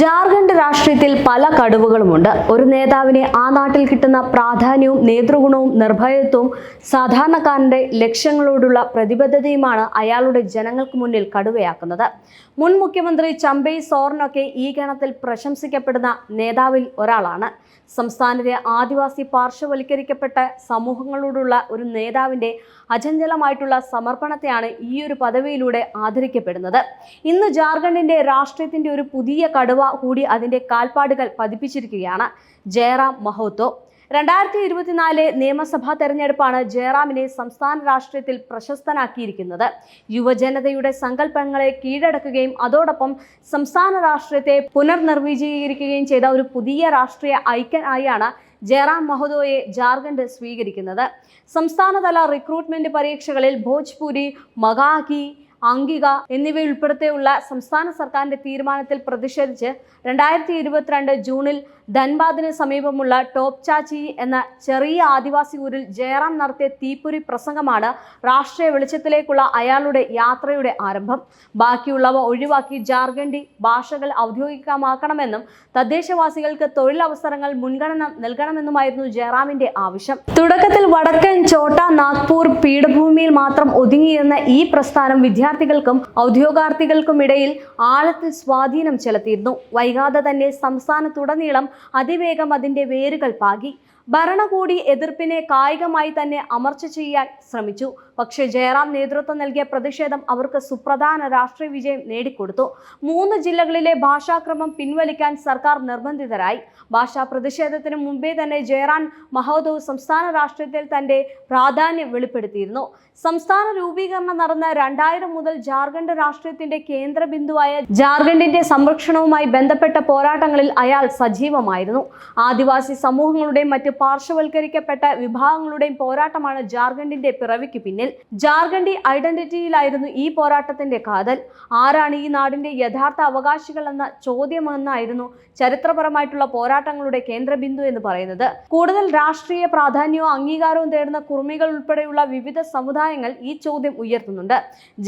ജാർഖണ്ഡ് രാഷ്ട്രീയത്തിൽ പല കടുവകളുമുണ്ട്. ഒരു നേതാവിനെ ആ നാട്ടിൽ കിട്ടുന്ന പ്രാധാന്യവും നേതൃഗുണവും നിർഭയത്വവും സാധാരണക്കാരന്റെ ലക്ഷ്യങ്ങളോടുള്ള പ്രതിബദ്ധതയുമാണ് അയാളുടെ ജനങ്ങൾക്ക് മുന്നിൽ കടുവയാക്കുന്നത്. മുൻ മുഖ്യമന്ത്രി ചമ്പൈ സോറിനൊക്കെ ഈ ഗണത്തിൽ പ്രശംസിക്കപ്പെടുന്ന നേതാവിൽ ഒരാളാണ്. സംസ്ഥാനത്തെ ആദിവാസി പാർശ്വവൽക്കരിക്കപ്പെട്ട സമൂഹങ്ങളോടുള്ള ഒരു നേതാവിന്റെ അചഞ്ചലമായിട്ടുള്ള സമർപ്പണത്തെയാണ് ഈ ഒരു പദവിയിലൂടെ ആദരിക്കപ്പെടുന്നത്. ഇന്ന് ജാർഖണ്ഡിന്റെ രാഷ്ട്രീയത്തിന്റെ ഒരു പുതിയ കടുവ കൂടി അതിന്റെ കാൽപ്പാടുകൾ പതിപ്പിച്ചിരിക്കുകയാണ്. ജയറാം മഹോത്തോ രണ്ടായിരത്തി ഇരുപത്തിനാല് നിയമസഭാ തെരഞ്ഞെടുപ്പാണ് ജയറാമിനെ സംസ്ഥാന രാഷ്ട്രീയത്തിൽ പ്രശസ്തനാക്കിയിരിക്കുന്നത്. യുവജനതയുടെ സങ്കല്പങ്ങളെ കീഴടക്കുകയും അതോടൊപ്പം സംസ്ഥാന രാഷ്ട്രീയത്തെ പുനർനിർവീജീകരിക്കുകയും ചെയ്ത ഒരു പുതിയ രാഷ്ട്രീയ ഐക്യൻ ആയാണ് ജയറാം മഹോദോയെ ജാർഖണ്ഡ് സ്വീകരിക്കുന്നത്. സംസ്ഥാനതല റിക്രൂട്ട്മെന്റ് പരീക്ഷകളിൽ ഭോജ്പുരി മഗാഹി അംഗിക എന്നിവയുൾപ്പെടുത്തിയുള്ള സംസ്ഥാന സർക്കാരിന്റെ തീരുമാനത്തിൽ പ്രതിഷേധിച്ച് രണ്ടായിരത്തി ഇരുപത്തിരണ്ട് ജൂണിൽ ധൻബാദിന് സമീപമുള്ള ടോപ് ചാച്ചി എന്ന ചെറിയ ആദിവാസി ഊരിൽ ജയറാം നടത്തിയ തീപ്പൊരി പ്രസംഗമാണ് രാഷ്ട്രീയ വെളിച്ചത്തിലേക്കുള്ള അയാളുടെ യാത്രയുടെ ആരംഭം. ബാക്കിയുള്ളവ ഒഴിവാക്കി ജാർഖണ്ഡി ഭാഷകൾ ഔദ്യോഗികമാക്കണമെന്നും തദ്ദേശവാസികൾക്ക് തൊഴിലവസരങ്ങൾ മുൻഗണന നൽകണമെന്നുമായിരുന്നു ജയറാമിന്റെ ആവശ്യം. തുടക്കത്തിൽ വടക്കൻ ചോട്ട നാഗ്പൂർ പീഠഭൂമിയിൽ മാത്രം ഒതുങ്ങിയിരുന്ന ഈ പ്രസ്ഥാനം വിദ്യാർത്ഥികൾക്കും ഔദ്യോഗാർത്ഥികൾക്കും ഇടയിൽ ആഴത്തിൽ സ്വാധീനം ചെലുത്തിയിരുന്നു. വൈകാതെ തന്നെ സംസ്ഥാനത്തുടനീളം അതിവേഗം അതിന്റെ വേരുകൾ പാകി. ഭരണകൂടി എതിർപ്പിനെ കായികമായി തന്നെ അമർച്ച ചെയ്യാൻ ശ്രമിച്ചു. പക്ഷേ ജയറാം നേതൃത്വം നൽകിയ പ്രതിഷേധം അവർക്ക് സുപ്രധാന രാഷ്ട്രീയ വിജയം നേടിക്കൊടുത്തു. മൂന്ന് ജില്ലകളിലെ ഭാഷാക്രമം പിൻവലിക്കാൻ സർക്കാർ നിർബന്ധിതരായി. ഭാഷാ പ്രതിഷേധത്തിന് മുമ്പേ തന്നെ ജയറാം മഹോദവ് സംസ്ഥാന രാഷ്ട്രീയത്തിൽ തന്റെ പ്രാധാന്യം വെളിപ്പെടുത്തിയിരുന്നു. സംസ്ഥാന രൂപീകരണം നടന്ന രണ്ടായിരം മുതൽ ജാർഖണ്ഡ് രാഷ്ട്രീയത്തിന്റെ കേന്ദ്ര ബിന്ദുവായ ജാർഖണ്ഡിന്റെ സംരക്ഷണവുമായി ബന്ധപ്പെട്ട പോരാട്ടങ്ങളിൽ അയാൾ സജീവമായിരുന്നു. ആദിവാസി സമൂഹങ്ങളുടെയും മറ്റ് പാർശ്വവൽക്കരിക്കപ്പെട്ട വിഭാഗങ്ങളുടെയും പോരാട്ടമാണ് ജാർഖണ്ഡിന്റെ പിറവിക്ക് പിന്നിൽ. ജാർഖണ്ഡി ഐഡന്റിറ്റിയിലായിരുന്നു ഈ പോരാട്ടത്തിന്റെ കാതൽ. ആരാണ് ഈ നാടിന്റെ യഥാർത്ഥ അവകാശികൾ എന്ന ചോദ്യമെന്നായിരുന്നു ചരിത്രപരമായിട്ടുള്ള പോരാട്ടങ്ങളുടെ കേന്ദ്രബിന്ദു എന്ന് പറയുന്നത്. കൂടുതൽ രാഷ്ട്രീയ പ്രാധാന്യവും അംഗീകാരവും തേടുന്ന കുർമികൾ ഉൾപ്പെടെയുള്ള വിവിധ സമുദായങ്ങൾ ഈ ചോദ്യം ഉയർത്തുന്നുണ്ട്.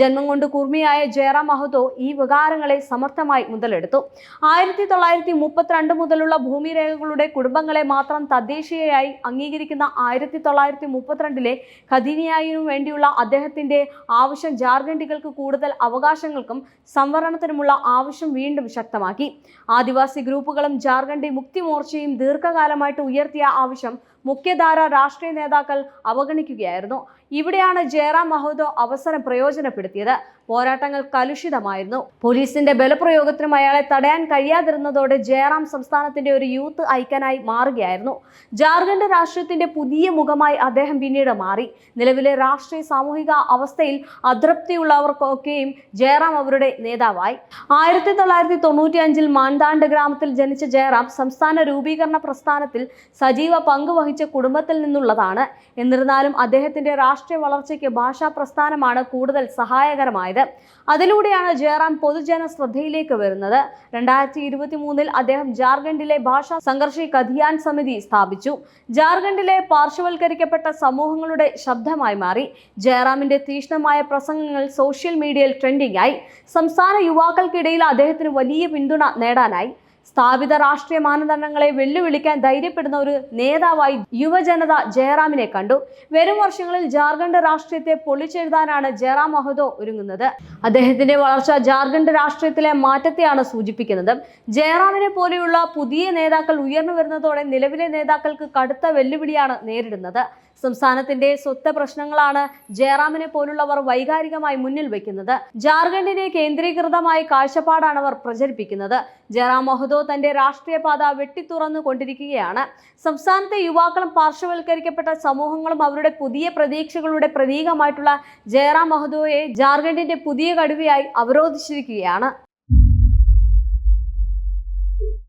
ജന്മം കൊണ്ട് കുർമിയായ ജയറാം മഹതോ ഈ വികാരങ്ങളെ സമർത്ഥമായി മുതലെടുത്തു. ആയിരത്തി തൊള്ളായിരത്തി മുപ്പത്തിരണ്ട് മുതലുള്ള ഭൂമിരേഖകളുടെ കുടുംബങ്ങളെ മാത്രം തദ്ദേശീയയായി അംഗീകരിക്കുന്ന ആയിരത്തി തൊള്ളായിരത്തി മുപ്പത്തിരണ്ടിലെ ഖദീനിയായിനു വേണ്ടിയുള്ള അദ്ദേഹത്തിന്റെ ആവശ്യം ജാർഖണ്ഡികൾക്ക് കൂടുതൽ അവകാശങ്ങൾക്കും സംവരണത്തിനുമുള്ള ആവശ്യം വീണ്ടും ശക്തമാക്കി. ആദിവാസി ഗ്രൂപ്പുകളും ജാർഖണ്ഡി മുക്തി മോർച്ചയും ദീർഘകാലമായിട്ട് ഉയർത്തിയ ആവശ്യം മുഖ്യധാര രാഷ്ട്രീയ നേതാക്കൾ അവഗണിക്കുകയായിരുന്നു. ഇവിടെയാണ് ജയറാം മഹോദോ അവസരം പ്രയോജനപ്പെടുത്തിയത്. പോരാട്ടങ്ങൾ കലുഷിതമായിരുന്നു. പോലീസിന്റെ ബലപ്രയോഗത്തിനും അയാളെ തടയാൻ കഴിയാതിരുന്നതോടെ ജയറാം സംസ്ഥാനത്തിന്റെ ഒരു യൂത്ത് ഐക്കനായി മാറുകയായിരുന്നു. ജാർഖണ്ഡ് രാഷ്ട്രീയത്തിന്റെ പുതിയ മുഖമായി അദ്ദേഹം പിന്നീട് മാറി. നിലവിലെ രാഷ്ട്രീയ സാമൂഹിക അവസ്ഥയിൽ അതൃപ്തിയുള്ളവർക്കൊക്കെയും ജയറാം അവരുടെ നേതാവായി. ആയിരത്തി തൊള്ളായിരത്തി തൊണ്ണൂറ്റി അഞ്ചിൽ മാൻതാണ്ട് ഗ്രാമത്തിൽ ജനിച്ച ജയറാം സംസ്ഥാന രൂപീകരണ പ്രസ്ഥാനത്തിൽ സജീവ പങ്കുവഹിച്ച കുടുംബത്തിൽ നിന്നുള്ളതാണ്. എന്നിരുന്നാലും അദ്ദേഹത്തിന്റെ രാഷ്ട്രീയ വളർച്ചയ്ക്ക് ഭാഷാ പ്രസ്ഥാനമാണ് കൂടുതൽ സഹായകരമായത്. അതിലൂടെയാണ് ജയറാം പൊതുജന ശ്രദ്ധയിലേക്ക് വരുന്നത്. രണ്ടായിരത്തി ഇരുപത്തി മൂന്നിൽ അദ്ദേഹം ജാർഖണ്ഡിലെ ഭാഷാ സംഘർഷി കഥിയാൻ സമിതി സ്ഥാപിച്ചു. ജാർഖണ്ഡിലെ പാർശ്വവൽക്കരിക്കപ്പെട്ട സമൂഹങ്ങളുടെ ശബ്ദമായി മാറി. ജയറാമിന്റെ തീക്ഷ്ണമായ പ്രസംഗങ്ങൾ സോഷ്യൽ മീഡിയയിൽ ട്രെൻഡിംഗ് ആയി സംസ്ഥാന യുവാക്കൾക്കിടയിൽ അദ്ദേഹത്തിന് വലിയ പിന്തുണ നേടാനായി. സ്ഥാപിത രാഷ്ട്രീയ മാനദണ്ഡങ്ങളെ വെല്ലുവിളിക്കാൻ ധൈര്യപ്പെടുന്ന ഒരു നേതാവായി യുവജനത ജയറാമിനെ കണ്ടു. വരും വർഷങ്ങളിൽ ജാർഖണ്ഡ് രാഷ്ട്രീയത്തെ പൊളിച്ചെഴുതാനാണ് ജയറാം മഹതോ ഒരുങ്ങുന്നത്. അദ്ദേഹത്തിന്റെ വളർച്ച ജാർഖണ്ഡ് രാഷ്ട്രീയത്തിലെ മാറ്റത്തെയാണ് സൂചിപ്പിക്കുന്നത്. ജയറാമിനെ പോലെയുള്ള പുതിയ നേതാക്കൾ ഉയർന്നു വരുന്നതോടെ നിലവിലെ നേതാക്കൾക്ക് കടുത്ത വെല്ലുവിളിയാണ് നേരിടുന്നത്. സംസ്ഥാനത്തിന്റെ സ്വത്ത് പ്രശ്നങ്ങളാണ് ജയറാമിനെ പോലുള്ളവർ വൈകാരികമായി മുന്നിൽ വെക്കുന്നത്. ജാർഖണ്ഡിനെ കേന്ദ്രീകൃതമായ കാഴ്ചപ്പാടാണ് അവർ പ്രചരിപ്പിക്കുന്നത്. ജയറാം മഹദോ തന്റെ രാഷ്ട്രീയ പാത വെട്ടിത്തുറന്നു കൊണ്ടിരിക്കുകയാണ്. സംസ്ഥാനത്തെ യുവാക്കളും പാർശ്വവൽക്കരിക്കപ്പെട്ട സമൂഹങ്ങളും അവരുടെ പുതിയ പ്രതീക്ഷകളുടെ പ്രതീകമായിട്ടുള്ള ജയറാം മഹദോയെ ജാർഖണ്ഡിന്റെ പുതിയ കടുവയായി അവരോധിച്ചിരിക്കുകയാണ്.